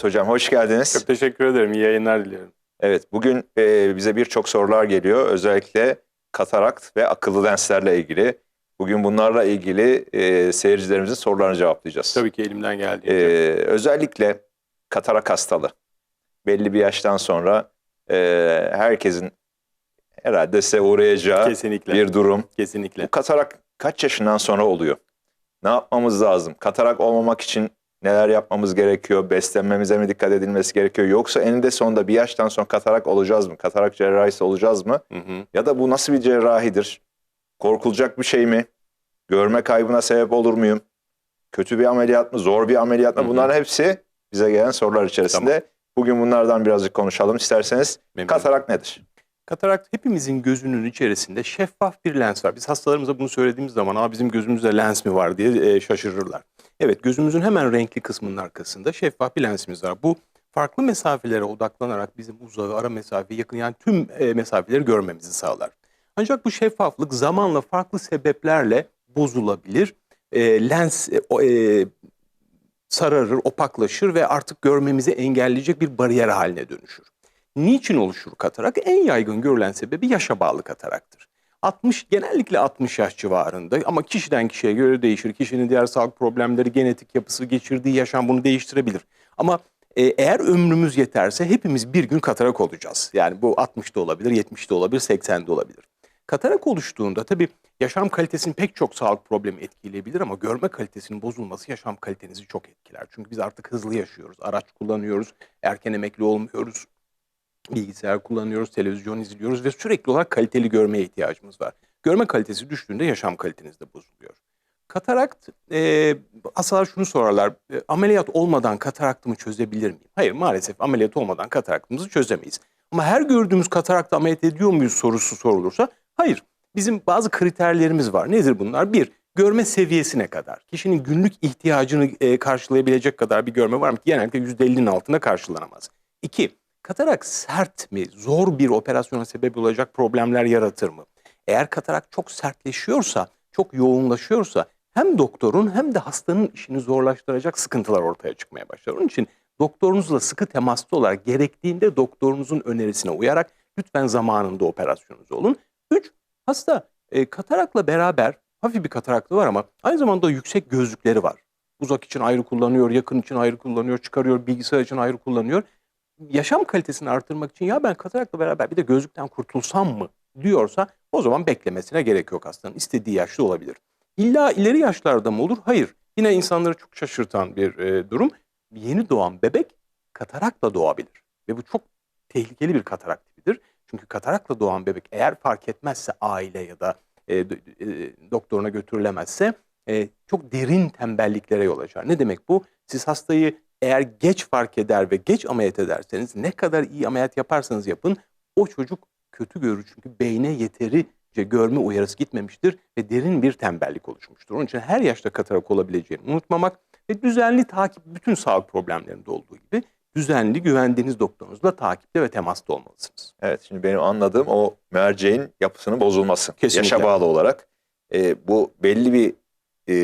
Evet hocam hoş geldiniz. Çok teşekkür ederim. İyi yayınlar diliyorum. Evet bugün e, bize birçok sorular geliyor. Özellikle katarakt ve akıllı lenslerle ilgili. Bugün bunlarla ilgili e, seyircilerimizin sorularını cevaplayacağız. Tabii ki elimden E, geldiğince. özellikle katarak hastalığı. Belli bir yaştan sonra e, herkesin herhalde size uğrayacağı kesinlikle. bir durum. Kesinlikle. Bu katarak kaç yaşından sonra oluyor? Ne yapmamız lazım? Katarak olmamak için neler yapmamız gerekiyor? Beslenmemize mi dikkat edilmesi gerekiyor? Yoksa eninde sonunda bir yaştan sonra katarak olacağız mı? Katarak cerrahisi olacağız mı? Hı hı. Ya da bu nasıl bir cerrahidir? Korkulacak bir şey mi? Görme kaybına sebep olur muyum? Kötü bir ameliyat mı? Zor bir ameliyat mı? Hı hı. Bunların hepsi bize gelen sorular içerisinde. Bugün bunlardan birazcık konuşalım isterseniz. Memnun. Katarak nedir? Katarakt hepimizin gözünün içerisinde şeffaf bir lens var. Biz hastalarımıza bunu söylediğimiz zaman Aa, bizim gözümüzde lens mi var diye e, şaşırırlar. Evet gözümüzün hemen renkli kısmının arkasında şeffaf bir lensimiz var. Bu farklı mesafelere odaklanarak bizim uzağı, ara mesafe, yakın yani tüm e, mesafeleri görmemizi sağlar. Ancak bu şeffaflık zamanla farklı sebeplerle bozulabilir. E, lens e, e, sararır, opaklaşır ve artık görmemizi engelleyecek bir bariyer haline dönüşür. Niçin oluşur katarak? En yaygın görülen sebebi yaşa bağlı kataraktır. 60 genellikle 60 yaş civarında ama kişiden kişiye göre değişir. Kişinin diğer sağlık problemleri, genetik yapısı, geçirdiği yaşam bunu değiştirebilir. Ama e, eğer ömrümüz yeterse hepimiz bir gün katarak olacağız. Yani bu 60'da olabilir, 70'de olabilir, 80'de olabilir. Katarak oluştuğunda tabii yaşam kalitesini pek çok sağlık problemi etkileyebilir ama görme kalitesinin bozulması yaşam kalitenizi çok etkiler. Çünkü biz artık hızlı yaşıyoruz, araç kullanıyoruz, erken emekli olmuyoruz, bilgisayar kullanıyoruz, televizyon izliyoruz ve sürekli olarak kaliteli görmeye ihtiyacımız var. Görme kalitesi düştüğünde yaşam kaliteniz de bozuluyor. Katarakt, e, hastalar şunu sorarlar, e, ameliyat olmadan kataraktımı çözebilir miyim? Hayır maalesef ameliyat olmadan kataraktımızı çözemeyiz. Ama her gördüğümüz katarakta ameliyat ediyor muyuz sorusu sorulursa, hayır. Bizim bazı kriterlerimiz var. Nedir bunlar? Bir, görme seviyesine kadar. Kişinin günlük ihtiyacını e, karşılayabilecek kadar bir görme var mı? Genellikle %50'nin altında karşılanamaz. İki, katarak sert mi, zor bir operasyona sebep olacak problemler yaratır mı? Eğer katarak çok sertleşiyorsa, çok yoğunlaşıyorsa hem doktorun hem de hastanın işini zorlaştıracak sıkıntılar ortaya çıkmaya başlar. Onun için doktorunuzla sıkı temaslı olarak gerektiğinde doktorunuzun önerisine uyarak lütfen zamanında operasyonunuzu olun. Üç, hasta e, katarakla beraber hafif bir kataraklı var ama aynı zamanda yüksek gözlükleri var. Uzak için ayrı kullanıyor, yakın için ayrı kullanıyor, çıkarıyor, bilgisayar için ayrı kullanıyor. Yaşam kalitesini artırmak için ya ben katarakla beraber bir de gözlükten kurtulsam mı diyorsa o zaman beklemesine gerek yok hastanın. istediği yaşta olabilir. İlla ileri yaşlarda mı olur? Hayır. Yine insanları çok şaşırtan bir e, durum. Yeni doğan bebek katarakla doğabilir. Ve bu çok tehlikeli bir katarak tipidir. Çünkü katarakla doğan bebek eğer fark etmezse aile ya da e, e, doktoruna götürülemezse e, çok derin tembelliklere yol açar. Ne demek bu? Siz hastayı eğer geç fark eder ve geç ameliyat ederseniz ne kadar iyi ameliyat yaparsanız yapın o çocuk kötü görür. Çünkü beyne yeterince görme uyarısı gitmemiştir ve derin bir tembellik oluşmuştur. Onun için her yaşta katarak olabileceğini unutmamak ve düzenli takip bütün sağlık problemlerinde olduğu gibi düzenli güvendiğiniz doktorunuzla takipte ve temasta olmalısınız. Evet şimdi benim anladığım o merceğin yapısının bozulması. Kesinlikle. Yaşa bağlı olarak. E, bu belli bir e,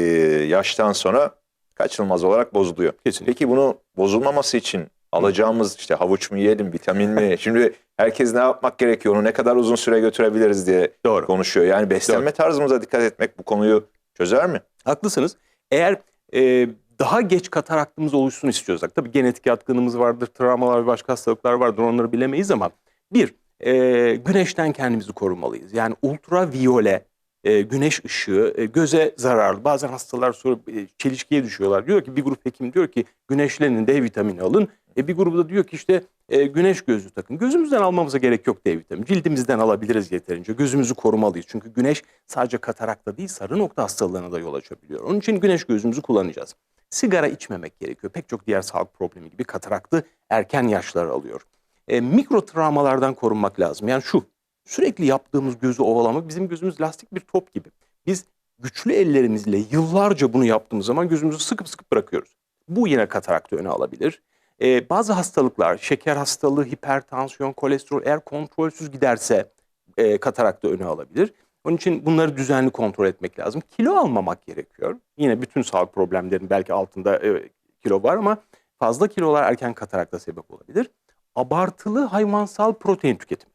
yaştan sonra kaçınılmaz olarak bozuluyor. Kesinlikle. Peki bunu bozulmaması için alacağımız işte havuç mu yiyelim, vitamin mi? Şimdi herkes ne yapmak gerekiyor, onu ne kadar uzun süre götürebiliriz diye Doğru. konuşuyor. Yani beslenme tarzımıza dikkat etmek bu konuyu çözer mi? Haklısınız. Eğer e, daha geç kataraktımız oluşsun istiyorsak, tabii genetik yatkınlığımız vardır, travmalar ve başka hastalıklar vardır onları bilemeyiz ama bir, e, güneşten kendimizi korumalıyız. Yani ultraviyole, e, güneş ışığı e, göze zararlı. Bazen hastalar sonra e, çelişkiye düşüyorlar. Diyor ki bir grup hekim diyor ki güneşlenin D vitamini alın. E, bir grubu da diyor ki işte güneş gözlüğü takın. Gözümüzden almamıza gerek yok D vitamini. Cildimizden alabiliriz yeterince. Gözümüzü korumalıyız. Çünkü güneş sadece katarakta değil sarı nokta hastalığına da yol açabiliyor. Onun için güneş gözlüğümüzü kullanacağız. Sigara içmemek gerekiyor. Pek çok diğer sağlık problemi gibi kataraktı erken yaşları alıyor. E, mikro travmalardan korunmak lazım. Yani şu sürekli yaptığımız gözü ovalamak bizim gözümüz lastik bir top gibi. Biz güçlü ellerimizle yıllarca bunu yaptığımız zaman gözümüzü sıkıp sıkıp bırakıyoruz. Bu yine kataraktı öne alabilir. Ee, bazı hastalıklar, şeker hastalığı, hipertansiyon, kolesterol eğer kontrolsüz giderse e, kataraktı öne alabilir. Onun için bunları düzenli kontrol etmek lazım. Kilo almamak gerekiyor. Yine bütün sağlık problemlerinin belki altında e, kilo var ama Fazla kilolar erken katarakta sebep olabilir. Abartılı hayvansal protein tüketimi.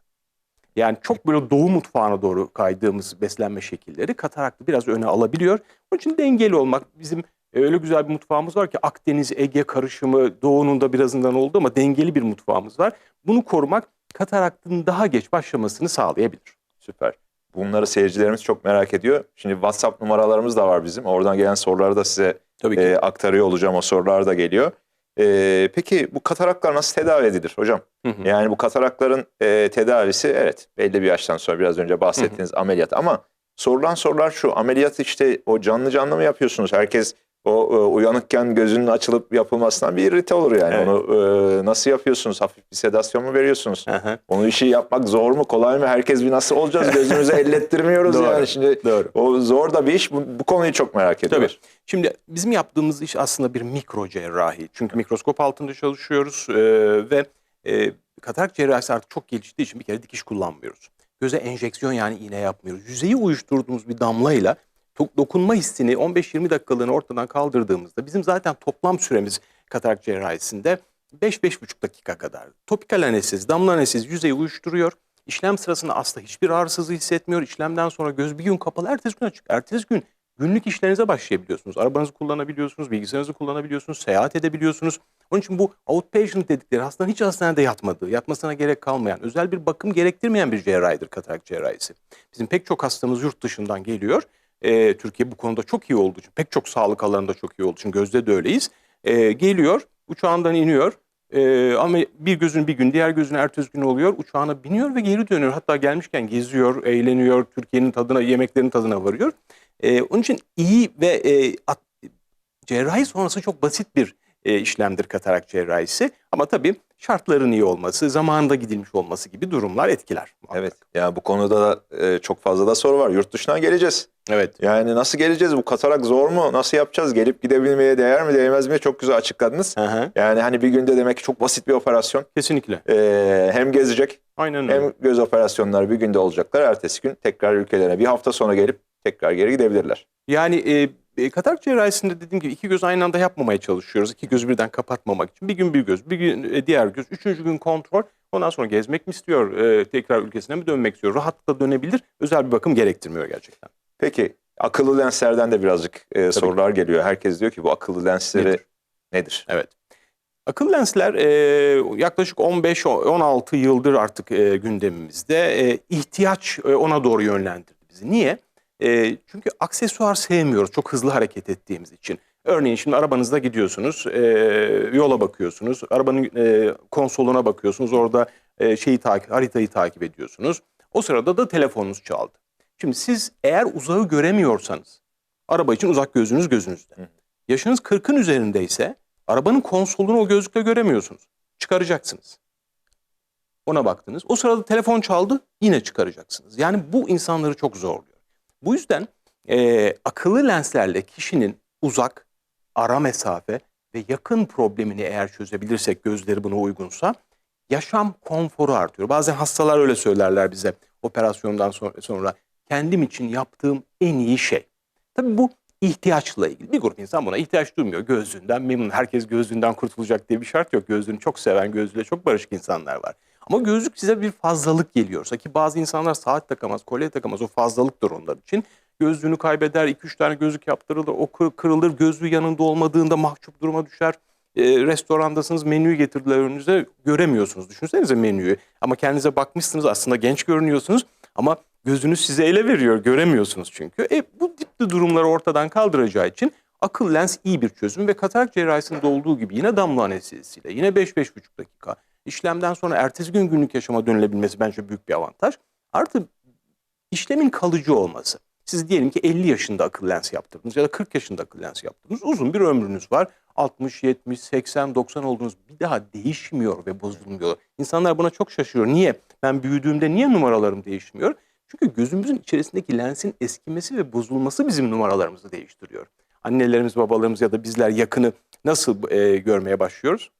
Yani çok böyle doğu mutfağına doğru kaydığımız beslenme şekilleri kataraktı biraz öne alabiliyor. Onun için dengeli olmak bizim e, öyle güzel bir mutfağımız var ki Akdeniz, Ege karışımı doğunun da birazından oldu ama dengeli bir mutfağımız var. Bunu korumak kataraktın daha geç başlamasını sağlayabilir. Süper. Bunları seyircilerimiz çok merak ediyor. Şimdi WhatsApp numaralarımız da var bizim. Oradan gelen soruları da size e, aktarıyor olacağım. O sorular da geliyor. E, peki bu kataraklar nasıl tedavi edilir hocam? Hı hı. Yani bu katarakların e, tedavisi evet belli bir yaştan sonra biraz önce bahsettiğiniz ameliyat ama sorulan sorular şu ameliyat işte o canlı canlı mı yapıyorsunuz? Herkes o e, uyanıkken gözünün açılıp yapılmasından bir irite olur yani. Evet. Onu e, nasıl yapıyorsunuz? Hafif bir sedasyon mu veriyorsunuz? Hı. Onu işi yapmak zor mu kolay mı? Herkes bir nasıl olacağız gözümüze ellettirmiyoruz Doğru. yani. Şimdi Doğru. o zor da bir iş. Bu, bu konuyu çok merak ediyorlar. Tabii. Şimdi bizim yaptığımız iş aslında bir mikro cerrahi. Çünkü mikroskop altında çalışıyoruz e, ve e, katarak cerrahisi artık çok geliştiği için bir kere dikiş kullanmıyoruz. Göze enjeksiyon yani iğne yapmıyoruz. Yüzeyi uyuşturduğumuz bir damlayla dokunma hissini 15-20 dakikalığını ortadan kaldırdığımızda bizim zaten toplam süremiz katarak cerrahisinde 5-5,5 dakika kadar. Topikal anestezi, damla anestezi yüzeyi uyuşturuyor. İşlem sırasında hasta hiçbir ağrısızlığı hissetmiyor. İşlemden sonra göz bir gün kapalı, ertesi gün açık. Ertesi gün günlük işlerinize başlayabiliyorsunuz. Arabanızı kullanabiliyorsunuz, bilgisayarınızı kullanabiliyorsunuz, seyahat edebiliyorsunuz. Onun için bu outpatient dedikleri hastanın hiç hastanede yatmadığı, yatmasına gerek kalmayan, özel bir bakım gerektirmeyen bir cerrahidir katarak cerrahisi. Bizim pek çok hastamız yurt dışından geliyor. Ee, Türkiye bu konuda çok iyi olduğu için, pek çok sağlık alanında çok iyi olduğu için gözde de öyleyiz. Ee, geliyor, uçağından iniyor. Ee, ama bir gözün bir gün, diğer gözün ertesi gün oluyor. Uçağına biniyor ve geri dönüyor. Hatta gelmişken geziyor, eğleniyor, Türkiye'nin tadına, yemeklerin tadına varıyor. Ee, onun için iyi ve e, at- cerrahi sonrası çok basit bir e, işlemdir katarak cerrahisi. Ama tabii şartların iyi olması, zamanında gidilmiş olması gibi durumlar etkiler. muhakkak. Evet. Yani bu konuda da e, çok fazla da soru var. Yurt dışından geleceğiz. Evet. Yani nasıl geleceğiz? Bu katarak zor mu? Nasıl yapacağız? Gelip gidebilmeye değer mi değmez mi? Çok güzel açıkladınız. Hı hı. Yani hani bir günde demek ki çok basit bir operasyon. Kesinlikle. Ee, hem gezecek Aynen öyle. hem göz operasyonları bir günde olacaklar. Ertesi gün tekrar ülkelerine bir hafta sonra gelip tekrar geri gidebilirler. Yani e, e, katarak cerrahisinde dediğim gibi iki göz aynı anda yapmamaya çalışıyoruz. İki gözü birden kapatmamak için. Bir gün bir göz, bir gün e, diğer göz, üçüncü gün kontrol. Ondan sonra gezmek mi istiyor, e, tekrar ülkesine mi dönmek istiyor? Rahatlıkla dönebilir. Özel bir bakım gerektirmiyor gerçekten. Peki akıllı lenslerden de birazcık e, sorular geliyor. Herkes diyor ki bu akıllı lensleri Nedir? nedir? Evet. Akıllı lensler e, yaklaşık 15-16 yıldır artık e, gündemimizde. E, ihtiyaç e, ona doğru yönlendirdi bizi. Niye? E, çünkü aksesuar sevmiyoruz çok hızlı hareket ettiğimiz için. Örneğin şimdi arabanızda gidiyorsunuz, e, yola bakıyorsunuz, arabanın e, konsoluna bakıyorsunuz, orada e, şeyi takip, haritayı takip ediyorsunuz. O sırada da telefonunuz çaldı. Şimdi siz eğer uzağı göremiyorsanız, araba için uzak gözünüz gözünüzde. Hı. Yaşınız 40'ın üzerindeyse arabanın konsolunu o gözlükle göremiyorsunuz. Çıkaracaksınız. Ona baktınız. O sırada telefon çaldı yine çıkaracaksınız. Yani bu insanları çok zorluyor. Bu yüzden e, akıllı lenslerle kişinin uzak, ara mesafe ve yakın problemini eğer çözebilirsek gözleri buna uygunsa yaşam konforu artıyor. Bazen hastalar öyle söylerler bize operasyondan sonra, sonra kendim için yaptığım en iyi şey. Tabii bu ihtiyaçla ilgili. Bir grup insan buna ihtiyaç duymuyor. Gözlüğünden memnun. Herkes gözlüğünden kurtulacak diye bir şart yok. Gözlüğünü çok seven, gözlüğüyle çok barışık insanlar var. Ama gözlük size bir fazlalık geliyorsa ki bazı insanlar saat takamaz, kolye takamaz. O fazlalıktır onlar için. Gözlüğünü kaybeder, 2-3 tane gözlük yaptırılır, o kır- kırılır. Gözlüğü yanında olmadığında mahcup duruma düşer. E, restorandasınız, menüyü getirdiler önünüze, göremiyorsunuz. Düşünsenize menüyü. Ama kendinize bakmışsınız, aslında genç görünüyorsunuz. Ama gözünüz size ele veriyor, göremiyorsunuz çünkü. E, bu tipli durumları ortadan kaldıracağı için akıl lens iyi bir çözüm ve katarak cerrahisinde olduğu gibi yine damla anestezisiyle, yine 5-5,5 dakika. işlemden sonra ertesi gün günlük yaşama dönülebilmesi bence büyük bir avantaj. Artı işlemin kalıcı olması. Siz diyelim ki 50 yaşında akıl lens yaptırdınız ya da 40 yaşında akıl lens yaptırdınız. Uzun bir ömrünüz var. 60, 70, 80, 90 oldunuz. Bir daha değişmiyor ve bozulmuyor. İnsanlar buna çok şaşırıyor. Niye? Ben büyüdüğümde niye numaralarım değişmiyor? Çünkü gözümüzün içerisindeki lensin eskimesi ve bozulması bizim numaralarımızı değiştiriyor. Annelerimiz, babalarımız ya da bizler yakını nasıl e, görmeye başlıyoruz?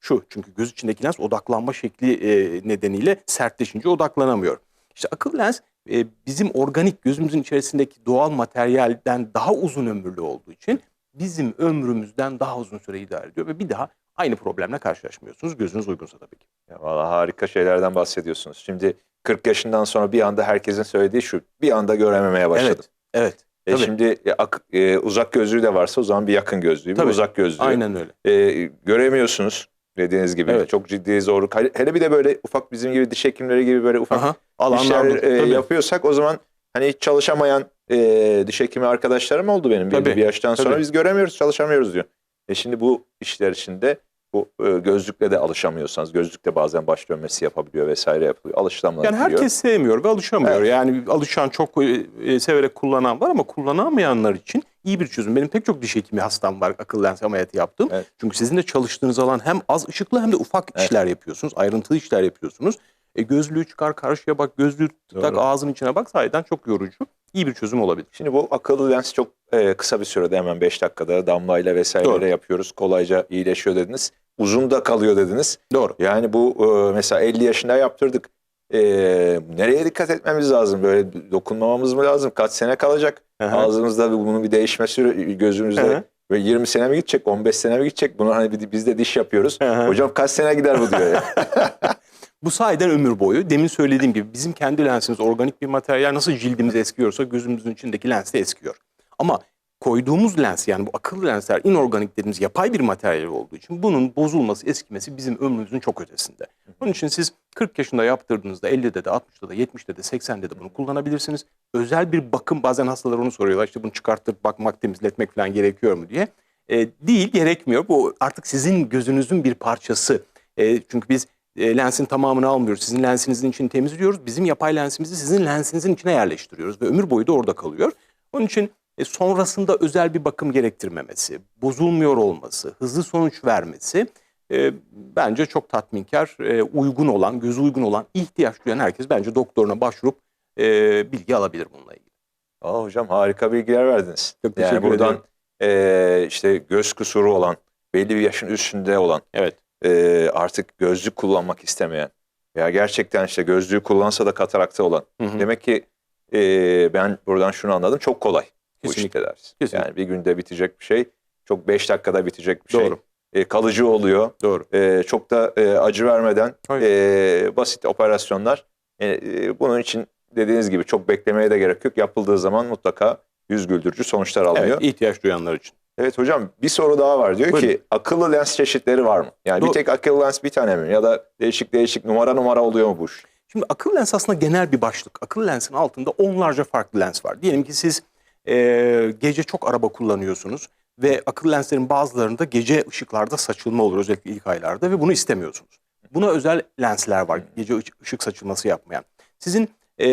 Şu çünkü göz içindeki lens odaklanma şekli e, nedeniyle sertleşince odaklanamıyor. İşte akıl lens e, bizim organik gözümüzün içerisindeki doğal materyalden daha uzun ömürlü olduğu için bizim ömrümüzden daha uzun süre idare ediyor ve bir daha aynı problemle karşılaşmıyorsunuz. Gözünüz uygunsa tabii ki. Ya vallahi harika şeylerden bahsediyorsunuz. Şimdi 40 yaşından sonra bir anda herkesin söylediği şu. Bir anda görememeye başladım. Evet. Evet. E tabii. şimdi e, ak- e, uzak gözlüğü de varsa o zaman bir yakın gözlüğü, bir Tabii. uzak gözlüğü. Aynen öyle. E, göremiyorsunuz dediğiniz gibi. Evet. Çok ciddi zorluk. Hele- bir de böyle ufak bizim gibi diş hekimleri gibi böyle ufak Aha. işler Alanlarda. e, yapıyorsak o zaman hani hiç çalışamayan e, diş hekimi arkadaşlarım oldu benim. Tabii, bir yaştan sonra tabii. biz göremiyoruz, çalışamıyoruz diyor. E şimdi bu işler içinde bu e, gözlükle de alışamıyorsanız, gözlükle bazen baş dönmesi yapabiliyor vesaire yapılıyor. Alışılamayabiliyor. Yani herkes sevmiyor ve alışamıyor. Evet. Yani alışan çok e, e, severek kullanan var ama kullanamayanlar için iyi bir çözüm. Benim pek çok diş hekimi hastam var akıl lens ameliyatı yaptım. Evet. Çünkü sizin de çalıştığınız alan hem az ışıklı hem de ufak Evet. işler yapıyorsunuz. Ayrıntılı işler yapıyorsunuz. E, gözlüğü çıkar karşıya bak, gözlüğü tak Doğru. ağzın içine bak. Sahiden çok yorucu. İyi bir çözüm olabilir. Şimdi bu akıllı lens çok e, kısa bir sürede hemen 5 dakikada damlayla vesaireyle Doğru. yapıyoruz. Kolayca iyileşiyor dediniz. Uzun da kalıyor dediniz. Doğru. Yani bu e, mesela 50 yaşında yaptırdık. E, nereye dikkat etmemiz lazım? Böyle dokunmamamız mı lazım? Kaç sene kalacak? Aha. Ağzımızda bunun bir değişme süre gözümüzde Hı hı. ve 20 sene mi gidecek, 15 sene mi gidecek? Bunu hani biz de diş yapıyoruz. Hı hı. Hocam kaç sene gider bu diyor ya. Bu sayeden ömür boyu. Demin söylediğim gibi bizim kendi lensimiz organik bir materyal. Nasıl cildimiz eskiyorsa gözümüzün içindeki lens de eskiyor. Ama koyduğumuz lens yani bu akıllı lensler inorganik dediğimiz yapay bir materyal olduğu için bunun bozulması, eskimesi bizim ömrümüzün çok ötesinde. Onun için siz 40 yaşında yaptırdığınızda 50'de de 60'da da 70'de de 80'de de bunu kullanabilirsiniz. Özel bir bakım bazen hastalar onu soruyorlar işte bunu çıkartıp bakmak, temizletmek falan gerekiyor mu diye. E, değil gerekmiyor. Bu artık sizin gözünüzün bir parçası. E, çünkü biz e, lensin tamamını almıyoruz. Sizin lensinizin içini temizliyoruz. Bizim yapay lensimizi sizin lensinizin içine yerleştiriyoruz ve ömür boyu da orada kalıyor. Onun için e, sonrasında özel bir bakım gerektirmemesi, bozulmuyor olması, hızlı sonuç vermesi e, bence çok tatminkar, e, uygun olan, gözü uygun olan, ihtiyaç duyan herkes bence doktoruna başvurup e, bilgi alabilir bununla ilgili. Aa, hocam harika bilgiler verdiniz. Çok yani buradan ederim. e, işte göz kusuru olan, belli bir yaşın üstünde olan, Evet. E, artık gözlük kullanmak istemeyen veya gerçekten işte gözlüğü kullansa da katarakta olan. Hı hı. Demek ki e, ben buradan şunu anladım. Çok kolay bu iş Kesinlikle. tedavisi. Kesinlikle. Yani bir günde bitecek bir şey. Çok 5 dakikada bitecek bir şey. Doğru. E, kalıcı oluyor. Doğru. E, çok da e, acı vermeden Hayır. e, basit operasyonlar. E, e, bunun için dediğiniz gibi çok beklemeye de gerek yok. Yapıldığı zaman mutlaka yüz güldürücü sonuçlar alınıyor. Evet, Evet, ihtiyaç duyanlar için. Hocam bir soru daha var. Diyor Buyurun. ki akıllı lens çeşitleri var mı? Yani bir Doğru. tek akıllı lens bir tane mi? Ya da değişik değişik numara numara oluyor mu bu iş? Şimdi akıllı lens aslında genel bir başlık. Akıllı lensin altında onlarca farklı lens var. Diyelim ki siz e, gece çok araba kullanıyorsunuz ve akıllı lenslerin bazılarında gece ışıklarda saçılma olur özellikle ilk aylarda ve bunu istemiyorsunuz. Buna özel lensler var gece ışı- ışık saçılması yapmayan. Sizin e,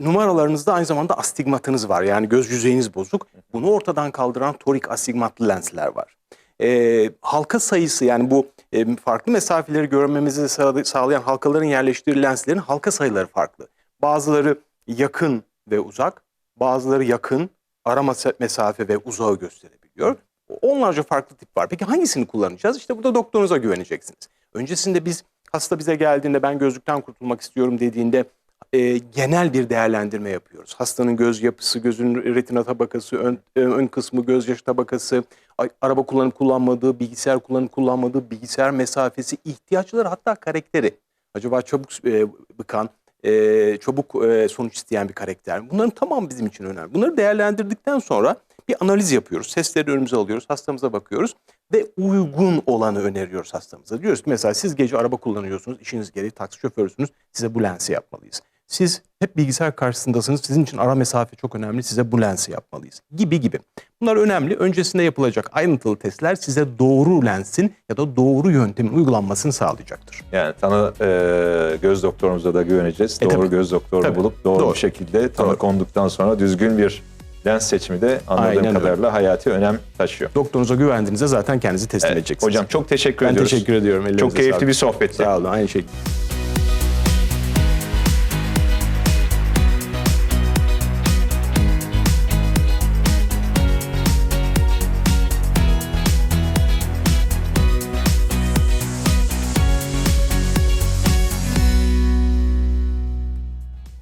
numaralarınızda aynı zamanda astigmatınız var yani göz yüzeyiniz bozuk. Bunu ortadan kaldıran torik astigmatlı lensler var. E, halka sayısı yani bu e, farklı mesafeleri görmemizi sağ- sağlayan halkaların yerleştiği lenslerin halka sayıları farklı. Bazıları yakın ve uzak, bazıları yakın, ara mesafe ve uzağı gösterebiliyor. Onlarca farklı tip var. Peki hangisini kullanacağız? İşte burada doktorunuza güveneceksiniz. Öncesinde biz hasta bize geldiğinde ben gözlükten kurtulmak istiyorum dediğinde e, genel bir değerlendirme yapıyoruz. Hastanın göz yapısı, gözün retina tabakası, ön, e, ön kısmı, gözyaşı tabakası, araba kullanıp kullanmadığı, bilgisayar kullanıp kullanmadığı, bilgisayar mesafesi, ihtiyaçları hatta karakteri. Acaba çabuk e, bıkan, e, çabuk e, sonuç isteyen bir karakter? Bunların tamamı bizim için önemli. Bunları değerlendirdikten sonra bir analiz yapıyoruz. Sesleri önümüze alıyoruz, hastamıza bakıyoruz ve uygun olanı öneriyoruz hastamıza. Diyoruz ki mesela siz gece araba kullanıyorsunuz, işiniz gereği taksi şoförüsünüz, size bu lensi yapmalıyız. Siz hep bilgisayar karşısındasınız, sizin için ara mesafe çok önemli, size bu lensi yapmalıyız gibi gibi. Bunlar önemli. Öncesinde yapılacak ayrıntılı testler size doğru lensin ya da doğru yöntemin uygulanmasını sağlayacaktır. Yani tanı e, göz doktorumuza da güveneceğiz. E, doğru tabii. göz doktorunu Tabii. bulup doğru, Doğru. bir şekilde tanı Doğru. konduktan sonra düzgün bir lens seçimi de anladığım Aynen öyle. kadarıyla hayati önem taşıyor. Doktorunuza güvendiğinizde zaten kendinizi teslim Evet, edeceksiniz. hocam çok teşekkür ben ediyoruz. teşekkür ediyorum. Ellerinize Çok keyifli sağlık. bir sohbetti. Sağ olun. Aynı şekilde.